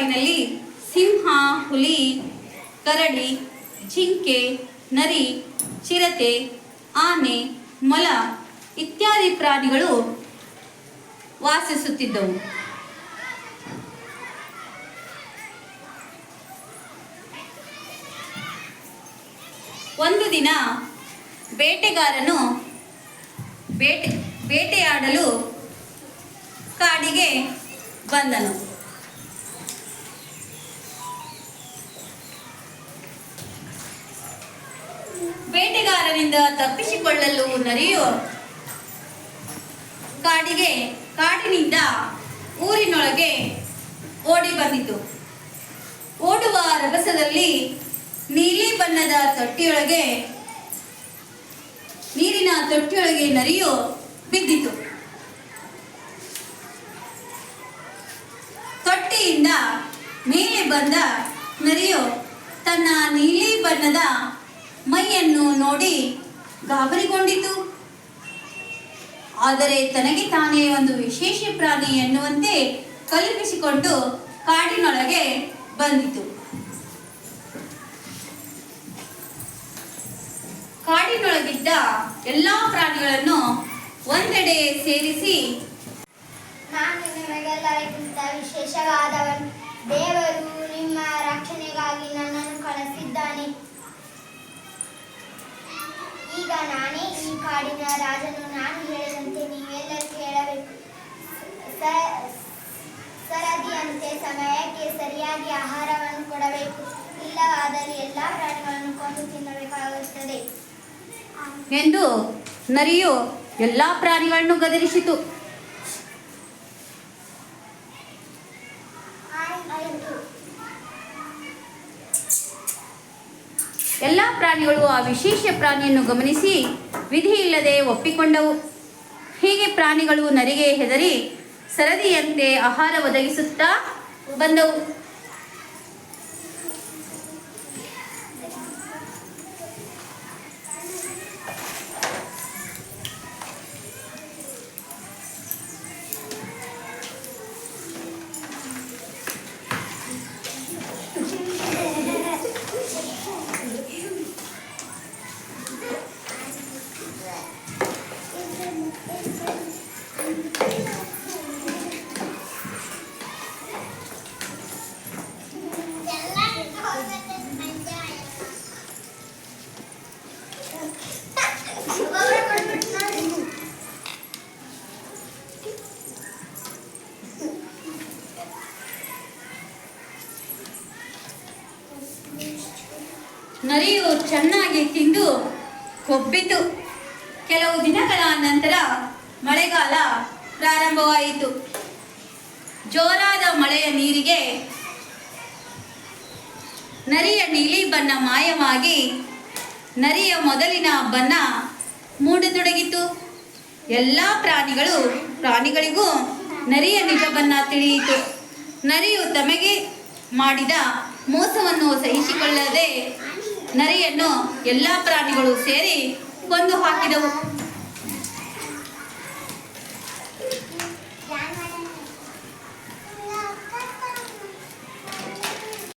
ಕಾಡಿನಲ್ಲಿ ಸಿಂಹ, ಹುಲಿ, ಕರಡಿ, ಜಿಂಕೆ, ನರಿ, ಚಿರತೆ, ಆನೆ, ಮೊಲ ಇತ್ಯಾದಿ ಪ್ರಾಣಿಗಳು ವಾಸಿಸುತ್ತಿದ್ದವು. ಒಂದು ದಿನ ಬೇಟೆಗಾರನು ಬೇಟೆ, ಬೇಟೆಯಾಡಲು ಕಾಡಿಗೆ ಬಂದನು. ಬೇಟೆಗಾರನಿಂದ ತಪ್ಪಿಸಿಕೊಳ್ಳಲು ನರಿಯು ಕಾಡಿಗೆ, ಕಾಡಿನಿಂದ ಊರಿನೊಳಗೆ ಓಡಿ ಬಂದಿತು. ಓಡುವ ರಭಸದಲ್ಲಿ ನೀಲಿ ಬಣ್ಣದ ತೊಟ್ಟಿಯೊಳಗೆ, ನೀರಿನ ತೊಟ್ಟಿಯೊಳಗೆ ನರಿಯು ಬಿದ್ದಿತು. ತೊಟ್ಟಿಯಿಂದ ಮೇಲೆ ಬಂದ ನರಿಯು ತನ್ನ ನೀಲಿ ಬಣ್ಣದ ಮೈಯನ್ನು ನೋಡಿ ಗಾಬರಿಗೊಂಡಿತು. ಆದರೆ ತನಗೆ ತಾನೇ ಒಂದು ವಿಶೇಷ ಪ್ರಾಣಿ ಎನ್ನುವಂತೆ ಕಲ್ಪಿಸಿಕೊಂಡು ಕಾಡಿನೊಳಗೆ ಬಂದಿತು. ಕಾಡಿನೊಳಗಿದ್ದ ಎಲ್ಲಾ ಪ್ರಾಣಿಗಳನ್ನು ಒಂದೆಡೆ ಸೇರಿಸಿ ನಾನು ನಿಮಗೆಲ್ಲರಿಗಿಂತ ವಿಶೇಷವಾದವನು. ದೇವರು ನಿಮ್ಮ ರಕ್ಷಣೆಗಾಗಿ ನಾನೇ ಈ ಕಾಡಿನ ರಾಜನು, ನಾನು ಹೇಳಿದಂತೆ ನೀವೆಲ್ಲರೂ ಕೇಳಬೇಕು ಸರದಿಯಂತೆ ಸಮಯಕ್ಕೆ ಸರಿಯಾಗಿ ಆಹಾರವನ್ನು ಕೊಡಬೇಕು. ಇಲ್ಲವಾದರೆ ಎಲ್ಲ ಪ್ರಾಣಿಗಳನ್ನು ಕೊಂದು ತಿನ್ನಬೇಕಾಗುತ್ತದೆ. ಎಂದು ನರಿಯು ಎಲ್ಲಾ ಪ್ರಾಣಿಗಳನ್ನು ಗದರಿಸಿತು. ಎಲ್ಲಾ ಪ್ರಾಣಿಗಳು ಆ ವಿಶೇಷ ಪ್ರಾಣಿಯನ್ನು ಗಮನಿಸಿ ವಿಧಿ ಇಲ್ಲದೆ ಒಪ್ಪಿಕೊಂಡವು. ಹೀಗೆ ಪ್ರಾಣಿಗಳು ನರಿಗೆ ಹೆದರಿ ಸರದಿಯಂತೆ ಆಹಾರ ಒದಗಿಸುತ್ತಾ ಬಂದವು. ನರಿಯು ಚೆನ್ನಾಗಿ ತಿಂದು ಕೊಬ್ಬಿತು. ಕೆಲವು ದಿನಗಳ ನಂತರ ಮಳೆಗಾಲ ಪ್ರಾರಂಭವಾಯಿತು. ಜೋರಾದ ಮಳೆಯ ನೀರಿಗೆ ನರಿಯ ನೀಲಿ ಬಣ್ಣ ಮಾಯವಾಗಿ ನರಿಯ ಮೊದಲಿನ ಬಣ್ಣ ಮೂಡತೊಡಗಿತು. ಎಲ್ಲ ಪ್ರಾಣಿಗಳು, ಪ್ರಾಣಿಗಳಿಗೂ ನರಿಯ ನಿಜ ಬಣ್ಣ ತಿಳಿಯಿತು. ನರಿಯು ತಮಗೆ ಮಾಡಿದ ಮೋಸವನ್ನು ಸಹಿಸಿಕೊಳ್ಳದೆ ನರಿಯನ್ನು ಎಲ್ಲ ಪ್ರಾಣಿಗಳು ಸೇರಿ ಕೊಂದು ಹಾಕಿದವು.